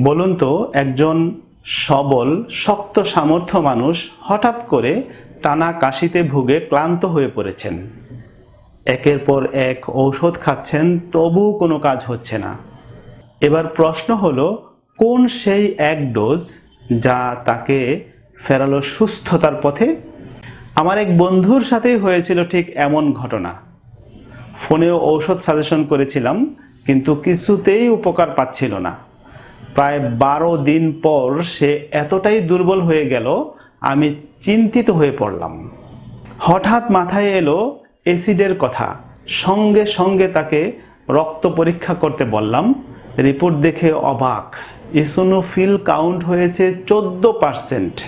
বলুন তো, একজন সবল, শক্ত সামর্থ্য মানুষ হঠাৎ করে টানা কাশিতে ভুগে ক্লান্ত হয়ে পড়েছেন। একের পর এক ঔষধ খাচ্ছেন তবু কোনো কাজ হচ্ছে না। এবার প্রশ্ন হলো, কোন সেই এক ডোজ যা তাকে ফেরালো সুস্থতার পথে? আমার এক বন্ধুর সাথেই হয়েছিল ঠিক এমন ঘটনা। ফোনেও ঔষধ সাজেশন করেছিলাম, কিন্তু কিছুতেই উপকার পাচ্ছিল না। প্রায় বারো দিন পর সে এতটাই দুর্বল হয়ে গেল, আমি চিন্তিত হয়ে পড়লাম। হঠাৎ মাথায় এলো অ্যাসিডের কথা। সঙ্গে সঙ্গে তাকে রক্ত পরীক্ষা করতে বললাম। রিপোর্ট দেখে অবাক। ইসোনোফিল কাউন্ট হয়েছে চোদ্দ পার্সেন্ট।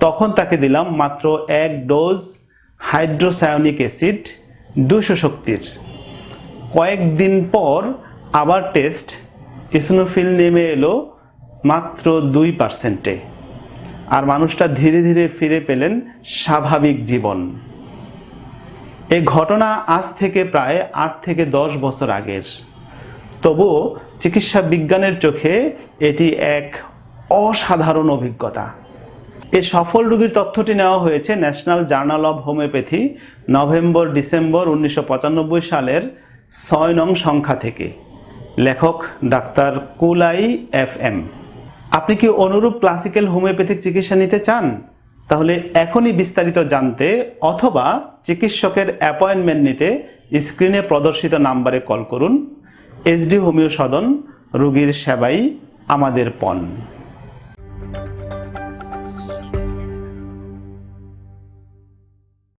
তখন তাকে দিলাম মাত্র এক ডোজ হাইড্রোসায়নিক অ্যাসিড দুশো শক্তির। কয়েকদিন পর আবার টেস্ট ইসোনোফিল নেমে এলো মাত্র দুই পার্সেন্টে। আর মানুষটা ধীরে ধীরে ফিরে পেলেন স্বাভাবিক জীবন। এই ঘটনা আজ থেকে প্রায় আট থেকে দশ বছর আগের। তবুও চিকিৎসা বিজ্ঞানের চোখে এটি এক অসাধারণ অভিজ্ঞতা। এই সফল রোগীর তথ্যটি নেওয়া হয়েছে national journal of homeopathy November December উনিশশো পঁচানব্বই সালের ছয় নং সংখ্যা থেকে। লেখক ডাক্তার কুলাই এফ এম আপনি কি অনুরূপ ক্লাসিক্যাল হোমিওপ্যাথিক চিকিৎসা নিতে চান? তাহলে এখনই বিস্তারিত জানতে অথবা চিকিৎসকের অ্যাপয়েন্টমেন্ট নিতে স্ক্রিনে প্রদর্শিত নাম্বারে কল করুন। এইচডি হোমিও সদন, রোগীর সেবাই আমাদের পণ।